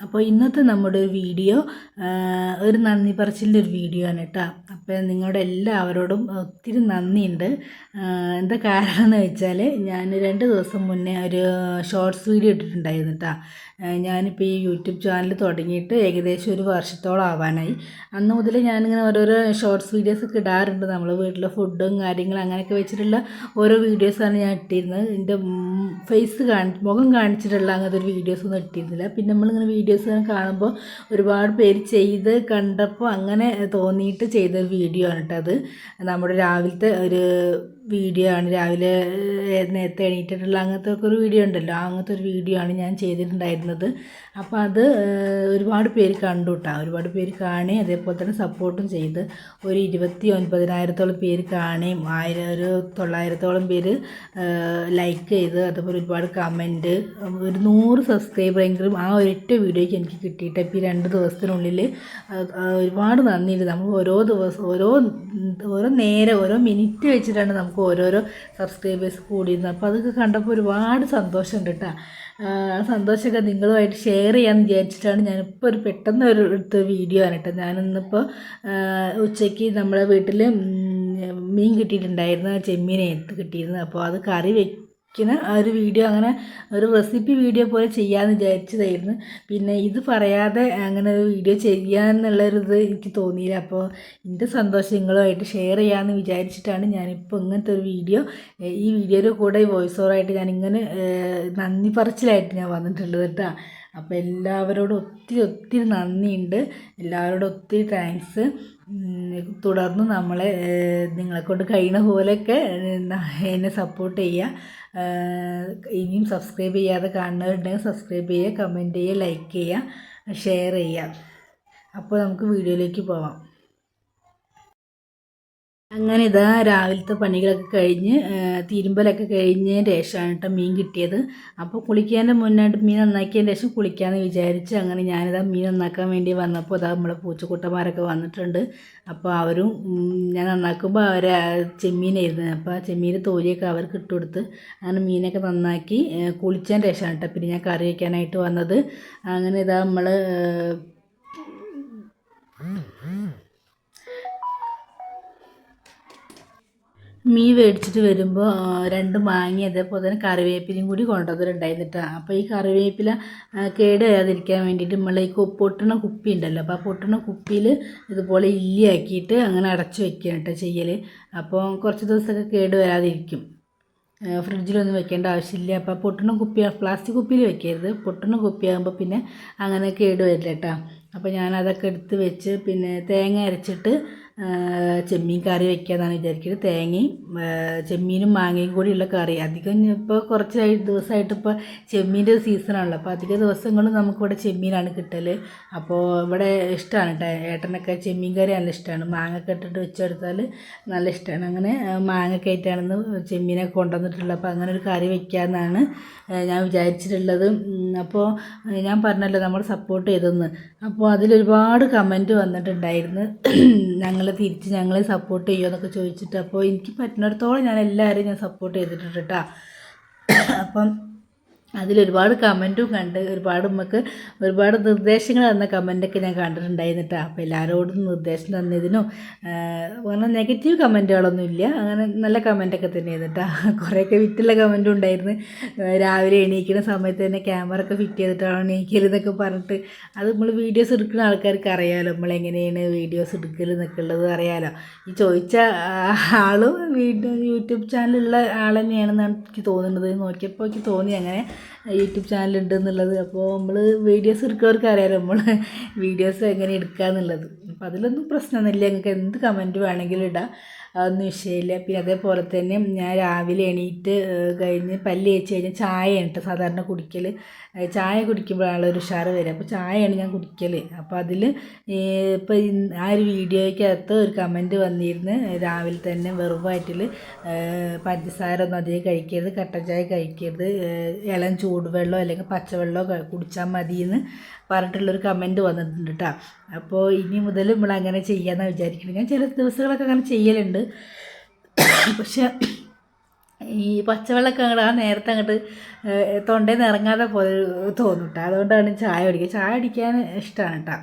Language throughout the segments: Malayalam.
അപ്പോൾ ഇന്നത്തെ നമ്മുടെ ഒരു വീഡിയോ ഒരു നന്ദി പറച്ചിലിന്റെ ഒരു വീഡിയോ ആണ് കേട്ടോ അപ്പോൾ നിങ്ങളുടെ എല്ലാവരോടും ഒത്തിരി നന്ദിയുണ്ട്. എന്താ കാരണം എന്ന് വെച്ചാൽ ഞാൻ രണ്ട് ദിവസം മുന്നേ ഒരു ഷോർട്സ് വീഡിയോ ഇട്ടിട്ടുണ്ടായിരുന്നു കേട്ടോ ഞാനിപ്പോൾ ഈ യൂട്യൂബ് ചാനൽ തുടങ്ങിയിട്ട് ഏകദേശം ഒരു വർഷത്തോളം ആവാനായി. അന്ന് മുതൽ ഞാനിങ്ങനെ ഓരോരോ ഷോർട്സ് വീഡിയോസ് ഒക്കെ ഇടാറുണ്ട്. നമ്മൾ വീട്ടിലെ ഫുഡും കാര്യങ്ങളും അങ്ങനെയൊക്കെ വെച്ചിട്ടുള്ള ഓരോ വീഡിയോസാണ് ഞാൻ ഇട്ടിരുന്നത്. എന്റെ ഫേസ് കാണി മുഖം കാണിച്ചിട്ടുള്ള അങ്ങനത്തെ ഒരു വീഡിയോസൊന്നും ഇട്ടിരുന്നില്ല. പിന്നെ നമ്മളിങ്ങനെ വീഡിയോസ് കാണുമ്പോൾ ഒരുപാട് പേര് ചെയ്ത് കണ്ടപ്പോൾ അങ്ങനെ തോന്നിയിട്ട് ചെയ്ത വീഡിയോ ആണ് കേട്ടോ അത്. നമ്മുടെ രാവിലത്തെ ഒരു വീഡിയോ ആണ്. രാവിലെ നേരത്തെ എണീറ്റിട്ടുള്ള അങ്ങനത്തെ ഒക്കെ ഒരു വീഡിയോ ഉണ്ടല്ലോ. അങ്ങനത്തെ ഒരു വീഡിയോ ആണ് ഞാൻ ചെയ്തിട്ടുണ്ടായിരുന്നത്. അപ്പോൾ അത് ഒരുപാട് പേര് കണ്ടു കേട്ടോ ഒരുപാട് പേര് കാണുകയും അതേപോലെ തന്നെ സപ്പോർട്ടും ചെയ്ത്. ഒരു ഇരുപത്തി ഒൻപതിനായിരത്തോളം പേര് കാണുകയും ആയിരം ഒരു തൊള്ളായിരത്തോളം പേര് ലൈക്ക് ചെയ്ത് അതേപോലെ ഒരുപാട് കമന്റ് ഒരു നൂറ് സബ്സ്ക്രൈബറെങ്കിലും ആ ഒരൊറ്റ വീഡിയോയ്ക്ക് എനിക്ക് കിട്ടിയിട്ട്. ഇപ്പോൾ ഈ രണ്ട് ദിവസത്തിനുള്ളിൽ ഒരുപാട് നന്ദിയുണ്ട്. നമ്മൾ ഓരോ ദിവസം ഓരോ ഓരോ നേരം ഓരോ മിനിറ്റ് വെച്ചിട്ടാണ് നമുക്ക് ഓരോരോ സബ്സ്ക്രൈബേഴ്സ് കൂടിയിരുന്നു അപ്പോൾ അതൊക്കെ കണ്ടപ്പോൾ ഒരുപാട് സന്തോഷമുണ്ട് കേട്ടോ സന്തോഷമൊക്കെ നിങ്ങളുമായിട്ട് ഷെയർ ചെയ്യാമെന്ന് വിചാരിച്ചിട്ടാണ് ഞാനിപ്പോൾ ഒരു പെട്ടെന്ന് ഒരു എടുത്ത വീഡിയോ ആണ് കേട്ടോ ഞാനിന്നിപ്പോൾ ഉച്ചയ്ക്ക് നമ്മുടെ വീട്ടിൽ മീൻ കിട്ടിയിട്ടുണ്ടായിരുന്നു. ചെമ്മീനെ കിട്ടിയിരുന്നു അപ്പോൾ അത് കറി വെക്കുന്ന ആ ഒരു വീഡിയോ അങ്ങനെ ഒരു റെസിപ്പി വീഡിയോ പോലെ ചെയ്യാമെന്ന് വിചാരിച്ചതായിരുന്നു. പിന്നെ ഇത് പറയാതെ അങ്ങനെ ഒരു വീഡിയോ ചെയ്യാന്നുള്ളൊരിത് എനിക്ക് തോന്നിയില്ല. അപ്പോൾ എന്റെ സന്തോഷം നിങ്ങളുമായിട്ട് ഷെയർ ചെയ്യാമെന്ന് വിചാരിച്ചിട്ടാണ് ഞാനിപ്പോൾ ഇങ്ങനത്തെ ഒരു വീഡിയോ ഈ വീഡിയോയുടെ കൂടെ വോയിസ് ഓവറായിട്ട് ഞാനിങ്ങനെ നന്ദി പറച്ചിലായിട്ട് ഞാൻ വന്നിട്ടുള്ളത് കേട്ടോ. അപ്പോൾ എല്ലാവരോടും ഒത്തിരി ഒത്തിരി നന്ദിയുണ്ട്. എല്ലാവരോടും ഒത്തിരി താങ്ക്സ് തുടർന്ന് നമ്മളെ നിങ്ങളെക്കൊണ്ട് നിങ്ങളെ കൊണ്ട് കഴിയുന്ന പോലെയൊക്കെ എന്നെ സപ്പോർട്ട് ചെയ്യുക. ഇനിയും സബ്സ്ക്രൈബ് ചെയ്യാതെ കാണുന്നവരുണ്ടെങ്കിൽ സബ്സ്ക്രൈബ് ചെയ്യുക കമന്റ് ചെയ്യുക ലൈക്ക് ചെയ്യുക ഷെയർ ചെയ്യുക. അപ്പോൾ നമുക്ക് വീഡിയോയിലേക്ക് പോവാം. അങ്ങനെ ഇതാ രാവിലത്തെ പണികളൊക്കെ കഴിഞ്ഞ് തിരുമ്പലൊക്കെ കഴിഞ്ഞതിന് ശേഷമാണ് കേട്ടോ മീൻ കിട്ടിയത്. അപ്പോൾ കുളിക്കാന്റെ മുന്നായിട്ട് മീൻ നന്നാക്കിയതിന് ശേഷം കുളിക്കാമെന്ന് വിചാരിച്ച് അങ്ങനെ ഞാനിതാ മീൻ നന്നാക്കാൻ വേണ്ടി വന്നപ്പോൾ ഇതാ നമ്മളെ പൂച്ചക്കൂട്ടന്മാരൊക്കെ വന്നിട്ടുണ്ട്. അപ്പോൾ അവരും ഞാൻ നന്നാക്കുമ്പോൾ അവർ ചെമ്മീനായിരുന്നു അപ്പോൾ ആ ചെമ്മീന്റെ തോലിയൊക്കെ അവർക്ക് ഇട്ട് കൊടുത്ത് അങ്ങനെ മീനൊക്കെ നന്നാക്കി കുളിച്ചതിന് ശേഷമാണ് കേട്ടോ പിന്നെ ഞാൻ കറി വയ്ക്കാനായിട്ട് വന്നത്. അങ്ങനെ ഇതാ നമ്മൾ മീൻ മേടിച്ചിട്ട് വരുമ്പോൾ രണ്ട് മാങ്ങ അതേപോലെ തന്നെ കറിവേപ്പിലയും കൂടി കൊണ്ടുവന്നിട്ടുണ്ടായിരുന്നിട്ടാണ് അപ്പോൾ ഈ കറിവേപ്പില കേട് വരാതിരിക്കാൻ വേണ്ടിയിട്ട് നമ്മൾ ഈ പൊട്ടണ കുപ്പി ഉണ്ടല്ലോ അപ്പോൾ ആ പൊട്ടണ കുപ്പിയിൽ ഇതുപോലെ ഇല്ലിയാക്കിയിട്ട് അങ്ങനെ അടച്ചു വെക്കുകയാണ് കേട്ടോ ചെയ്യൽ അപ്പോൾ കുറച്ച് ദിവസമൊക്കെ കേട് വരാതിരിക്കും. ഫ്രിഡ്ജിലൊന്നും വെക്കേണ്ട ആവശ്യമില്ല. അപ്പോൾ പൊട്ടണ കുപ്പി പ്ലാസ്റ്റിക് കുപ്പിയിൽ വെക്കരുത്. പൊട്ടണ കുപ്പിയാകുമ്പോൾ പിന്നെ അങ്ങനെ കേട് വരില്ല കേട്ടോ. അപ്പോൾ ഞാനതൊക്കെ എടുത്ത് വെച്ച് പിന്നെ തേങ്ങ അരച്ചിട്ട് ചെമ്മീൻ കറി വെക്കാമെന്നാണ് വിചാരിക്കുന്നത് തേങ്ങയും ചെമ്മീനും മാങ്ങയും കൂടിയുള്ള കറി. അധികം ഇപ്പോൾ കുറച്ച് ദിവസമായിട്ട് ഇപ്പോൾ ചെമ്മീന്റെ സീസണാണല്ലോ അപ്പോൾ അധിക ദിവസങ്ങളും നമുക്കിവിടെ ചെമ്മീനാണ് കിട്ടൽ അപ്പോൾ ഇവിടെ ഇഷ്ടമാണ് കേട്ടോ ഏട്ടനൊക്കെ ചെമ്മീൻ കറി നല്ല ഇഷ്ടമാണ് മാങ്ങയൊക്കെ ഇട്ടിട്ട് വെച്ചെടുത്താൽ നല്ല ഇഷ്ടമാണ് അങ്ങനെ മാങ്ങ മാങ്ങയൊക്കെ ചെമ്മീനെ കൊണ്ടുവന്നിട്ടുള്ളത്. അപ്പോൾ അങ്ങനെ ഒരു കറി വെക്കാമെന്നാണ് ഞാൻ വിചാരിച്ചിട്ടുള്ളത്. അപ്പോൾ ഞാൻ പറഞ്ഞല്ലോ നമ്മൾ സപ്പോർട്ട് ചെയ്തെന്ന്. അപ്പോൾ അതിലൊരുപാട് കമന്റ് വന്നിട്ടുണ്ടായിരുന്നു. ഞങ്ങൾ തിരിച്ച് ഞങ്ങളെ സപ്പോർട്ട് ചെയ്യുമോ എന്നൊക്കെ ചോദിച്ചിട്ട് അപ്പോൾ എനിക്ക് പറ്റുന്നിടത്തോളം ഞാൻ എല്ലാവരെയും ഞാൻ സപ്പോർട്ട് ചെയ്തിട്ടുണ്ട് കേട്ടോ അപ്പം അതിലൊരുപാട് കമന്റും കണ്ട് ഒരുപാട് നമുക്ക് ഒരുപാട് നിർദ്ദേശങ്ങൾ തന്ന കമന്റൊക്കെ ഞാൻ കണ്ടിട്ടുണ്ടായിരുന്നു കേട്ടോ അപ്പോൾ എല്ലാവരോടും നിർദ്ദേശം തന്നതിനും അങ്ങനെ നെഗറ്റീവ് കമന്റുകളൊന്നും ഇല്ല അങ്ങനെ നല്ല കമന്റൊക്കെ തന്നെയായിരുന്നു കേട്ടോ കുറേയൊക്കെ വിറ്റുള്ള കമന്റും ഉണ്ടായിരുന്നു. രാവിലെ എണീക്കുന്ന സമയത്ത് തന്നെ ക്യാമറ ഒക്കെ ഫിറ്റ് ചെയ്തിട്ടാണ് എണീക്കരുതെന്നൊക്കെ പറഞ്ഞിട്ട്. അത് നമ്മൾ വീഡിയോസ് എടുക്കുന്ന ആൾക്കാർക്ക് അറിയാമല്ലോ നമ്മളെങ്ങനെയാണ് വീഡിയോസ് എടുക്കൽ എന്നൊക്കെ ഉള്ളത് അറിയാമല്ലോ ഈ ചോദിച്ച ആളും വീഡിയോ യൂട്യൂബ് ചാനലുള്ള ആൾ തന്നെയാണെന്നാണ് എനിക്ക് തോന്നുന്നത്. നോക്കിയപ്പോൾ എനിക്ക് തോന്നി അങ്ങനെ യൂട്യൂബ് ചാനൽ ഉണ്ട് എന്നുള്ളത്. അപ്പോൾ നമ്മൾ വീഡിയോസ് എടുക്കുന്നവർക്ക് അറിയാമല്ലോ നമ്മൾ വീഡിയോസ് എങ്ങനെ എടുക്കുക എന്നുള്ളത് അപ്പോൾ അതിലൊന്നും പ്രശ്നമൊന്നുമില്ല. നിങ്ങൾക്ക് എന്ത് കമന്റ് വേണമെങ്കിലും ഇടാം. അതൊന്നും വിഷയമില്ല പിന്നെ അതേപോലെ തന്നെ ഞാൻ രാവിലെ എണീറ്റ് കഴിഞ്ഞ് പല്ല് തേച്ച് കഴിഞ്ഞാൽ ചായയാണ് കേട്ടോ സാധാരണ കുടിക്കൽ ചായ കുടിക്കുമ്പോഴാണ് ഒരു ഉഷാറ് വരിക അപ്പോൾ ചായയാണ് ഞാൻ കുടിക്കൽ അപ്പോൾ അതിൽ ഇപ്പോൾ ആ ഒരു വീഡിയോയ്ക്കകത്ത് ഒരു കമന്റ് വന്നിരുന്നു രാവിലെ തന്നെ വെറുവായിട്ടിൽ പഞ്ചസാര ഒന്നും അധികം കഴിക്കരുത് കട്ടൻ ചായ കഴിക്കരുത് ഇളം ചൂടുവെള്ളം അല്ലെങ്കിൽ പച്ചവെള്ളമോ കുടിച്ചാൽ മതിയെന്ന് പറഞ്ഞിട്ടുള്ളൊരു കമന്റ് വന്നിട്ടുണ്ട് കേട്ടോ അപ്പോൾ ഇനി മുതൽ നമ്മൾ അങ്ങനെ ചെയ്യാമെന്നാണ് വിചാരിക്കുന്നത് ഞാൻ ചില ദിവസങ്ങളൊക്കെ അങ്ങനെ ചെയ്യലുണ്ട്. പക്ഷെ ഈ പച്ചവെള്ളമൊക്കെ അങ്ങോട്ട് ആ നേരത്തെ അങ്ങോട്ട് തൊണ്ടയിൽ നിന്ന് ഇറങ്ങാതെ പോലെ തോന്നും കേട്ടോ അതുകൊണ്ടാണ് ചായ കുടിക്കുക ചായ കുടിക്കാൻ ഇഷ്ടമാണ് കേട്ടോ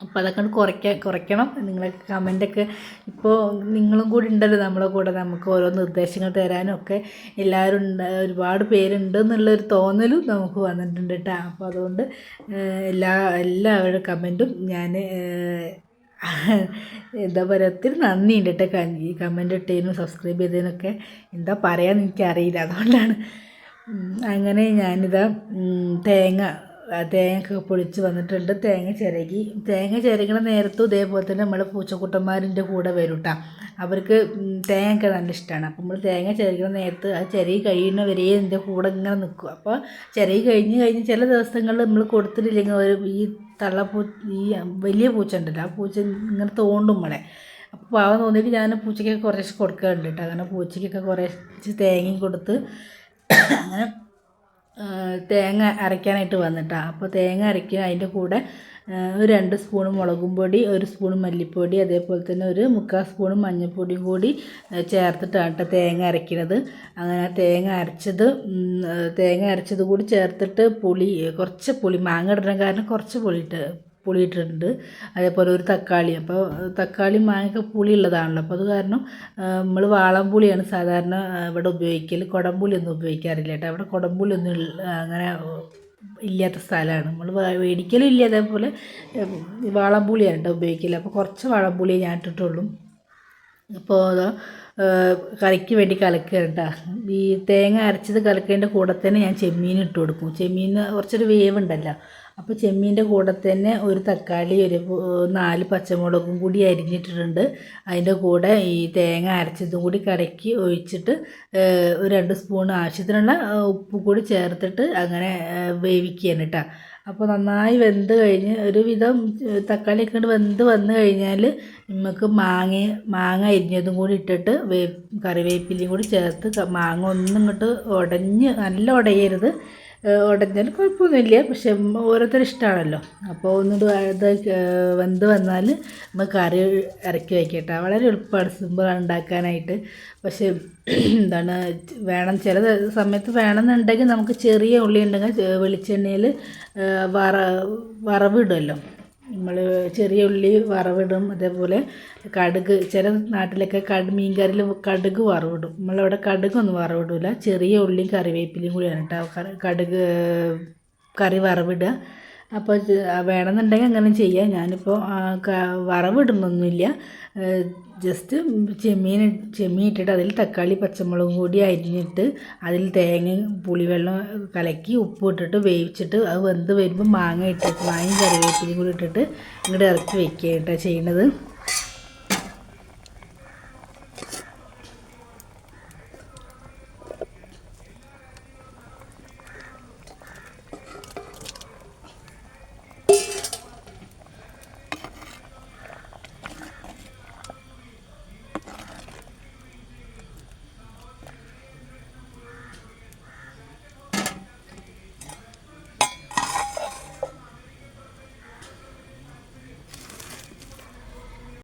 അപ്പോൾ അതൊക്കെ കുറയ്ക്കാൻ കുറയ്ക്കണം. നിങ്ങളെ കമന്റൊക്കെ ഇപ്പോൾ നിങ്ങളും കൂടി ഉണ്ടല്ലോ നമ്മളെ കൂടെ. നമുക്ക് ഓരോ നിർദ്ദേശങ്ങൾ തരാനും ഒക്കെ എല്ലാവരും ഉണ്ട് ഒരുപാട് പേരുണ്ട് എന്നുള്ളൊരു തോന്നലും നമുക്ക് വന്നിട്ടുണ്ട് കേട്ടോ അപ്പോൾ അതുകൊണ്ട് എല്ലാ എല്ലാവരുടെ കമന്റും ഞാൻ എന്താ പറയുക ഒത്തിരി നന്ദിയുണ്ട് കേട്ടോ ഈ കമന്റ് ഇട്ടതിനും സബ്സ്ക്രൈബ് ചെയ്തതിനൊക്കെ എന്താ പറയാന്ന് എനിക്കറിയില്ല. അതുകൊണ്ടാണ്. അങ്ങനെ ഞാനിതാ തേങ്ങ തേങ്ങയൊക്കെ പൊളിച്ച് വന്നിട്ടുണ്ട്. തേങ്ങ ചിരകി തേങ്ങ ചിരകണ നേരത്തും ഇതേപോലെ തന്നെ നമ്മൾ പൂച്ചക്കുട്ടന്മാരിന്റെ കൂടെ വരും കേട്ടോ അവർക്ക് തേങ്ങയൊക്കെ നല്ല ഇഷ്ടമാണ് അപ്പോൾ നമ്മൾ തേങ്ങ ചിരകണ നേരത്ത് ആ ചിരകി കഴിയുന്ന വരെ എന്റെ കൂടെ ഇങ്ങനെ നിൽക്കും. അപ്പോൾ ചിരകി കഴിഞ്ഞ് കഴിഞ്ഞ് ചില ദിവസങ്ങളിൽ നമ്മൾ കൊടുത്തിട്ടില്ലെങ്കിൽ ഒരു ഈ തള്ളപ്പൂ ഈ വലിയ പൂച്ച ഉണ്ടല്ലോ ആ പൂച്ച ഇങ്ങനെ തോണ്ടും നമ്മളെ അപ്പോൾ പാവം തോന്നിയിട്ട് ഞാൻ പൂച്ചയ്ക്കൊക്കെ കുറേശ്ശെ കൊടുക്കാറുണ്ട് കേട്ടോ അങ്ങനെ പൂച്ചയ്ക്കൊക്കെ കുറേശ്ശെ തേങ്ങയും കൊടുത്ത് അങ്ങനെ തേങ്ങ അരയ്ക്കാനായിട്ട് വന്നിട്ടാണ് അപ്പോൾ തേങ്ങ അരയ്ക്കുക അതിന്റെ കൂടെ ഒരു രണ്ട് സ്പൂൺ മുളകും പൊടി ഒരു സ്പൂൺ മല്ലിപ്പൊടി അതേപോലെ തന്നെ ഒരു മുക്കാൽ സ്പൂൺ മഞ്ഞൾപ്പൊടിയും കൂടി ചേർത്തിട്ടാണ് കേട്ടോ തേങ്ങ അരയ്ക്കുന്നത് അങ്ങനെ തേങ്ങ അരച്ചത് തേങ്ങ അരച്ചത് കൂടി ചേർത്തിട്ട് പുളി കുറച്ച് പുളി മാങ്ങ ഇടണം കാരണം കുറച്ച് പുളി ഇട്ട് പുളി ഇട്ടിട്ടുണ്ട് അതേപോലെ ഒരു തക്കാളി. അപ്പോൾ തക്കാളി മാങ്ങയൊക്കെ പുളി ഉള്ളതാണല്ലോ. അപ്പോൾ അത് കാരണം നമ്മൾ വാളംപുളിയാണ് സാധാരണ ഇവിടെ ഉപയോഗിക്കൽ കുടംപുളി ഒന്നും ഉപയോഗിക്കാറില്ല കേട്ടോ. അവിടെ കുടംപുളി ഒന്നും അങ്ങനെ ഇല്ലാത്ത സ്ഥലമാണ്. നമ്മൾ മേടിക്കലും ഇല്ല. അതേപോലെ വാളംപുളിയാണ് കേട്ടോ ഉപയോഗിക്കില്ല അപ്പോൾ കുറച്ച് വാളംപുളിയെ ഞാൻ ഇട്ടിട്ടുള്ളൂ. അപ്പോൾ കറിക്ക് വേണ്ടി കലക്കുക കേട്ടോ. ഈ തേങ്ങ അരച്ചത് കലക്കേന്റെ കൂടെ തന്നെ ഞാൻ ചെമ്മീൻ ഇട്ട് കൊടുക്കും. ചെമ്മീൻ കുറച്ചൊരു വേവ് ഉണ്ടല്ലോ അപ്പോൾ ചെമ്മീന്റെ കൂടെ തന്നെ ഒരു തക്കാളി ഒരു നാല് പച്ചമുളകും കൂടി അരിഞ്ഞിട്ടിട്ടുണ്ട്. അതിന്റെ കൂടെ ഈ തേങ്ങ അരച്ചതും കൂടി കലക്കി ഒഴിച്ചിട്ട് ഒരു രണ്ട് സ്പൂൺ ആവശ്യത്തിനുള്ള ഉപ്പ് കൂടി ചേർത്തിട്ട് അങ്ങനെ വേവിക്കുകയാണ് കേട്ടോ അപ്പോൾ നന്നായി വെന്ത് കഴിഞ്ഞ് ഒരുവിധം തക്കാളിയൊക്കെ വെന്ത് വന്ന് കഴിഞ്ഞാൽ നമുക്ക് മാങ്ങ മാങ്ങ അരിഞ്ഞതും കൂടി ഇട്ടിട്ട് വേ കറിവേപ്പിലയും കൂടി ചേർത്ത് മാങ്ങ ഒന്നും ഇങ്ങോട്ട് ഉടഞ്ഞ് നല്ല ഉടയരുത് ഏഹ്, ഉടഞ്ഞാൽ കുഴപ്പമൊന്നുമില്ല. പക്ഷെ ഓരോരുത്തർ ഇഷ്ടമാണല്ലോ. അപ്പോൾ ഒന്നുകൂടി അത് വെന്ത് വന്നാൽ നമ്മൾ കറി ഇറക്കി വയ്ക്കട്ടെ വളരെ എളുപ്പമാണ് സിമ്പിളാണ് ഉണ്ടാക്കാനായിട്ട്. പക്ഷേ എന്താണ് വേണം ചില സമയത്ത് വേണമെന്നുണ്ടെങ്കിൽ നമുക്ക് ചെറിയ ഉള്ളി ഉണ്ടെങ്കിൽ വെളിച്ചെണ്ണയിൽ വറ വറവിടുമല്ലോ. നമ്മൾ ചെറിയ ഉള്ളി വറവിടും അതേപോലെ കടുക് ചില നാട്ടിലൊക്കെ കട് മീൻകറിയിൽ കടുക് വറവിടും. നമ്മളവിടെ കടുകൊന്നും വറവിടില്ല ചെറിയ ഉള്ളിയും കറിവേപ്പിലയും കൂടിയാണ് കേട്ടോ. കടുക് കറി വറവിടുക. അപ്പോൾ വേണമെന്നുണ്ടെങ്കിൽ അങ്ങനെ ചെയ്യാം. ഞാനിപ്പോൾ വറവിടുന്നൊന്നുമില്ല. ജസ്റ്റ് ചെമ്മീൻ ചെമ്മീൻ ഇട്ടിട്ട് അതിൽ തക്കാളി പച്ചമുളകും കൂടി അരിഞ്ഞിട്ട് അതിൽ തേങ്ങയും പുളിവെള്ളം കലക്കി ഉപ്പ് ഇട്ടിട്ട് വേവിച്ചിട്ട് അത് വെന്ത് വരുമ്പോൾ മാങ്ങ ഇട്ടിട്ട് മാങ്ങയും കറിവേപ്പിലയും കൂടി ഇട്ടിട്ട് ഇങ്ങോട്ട് ഇറക്കി വെക്കുക കേട്ടോ ചെയ്യണത്.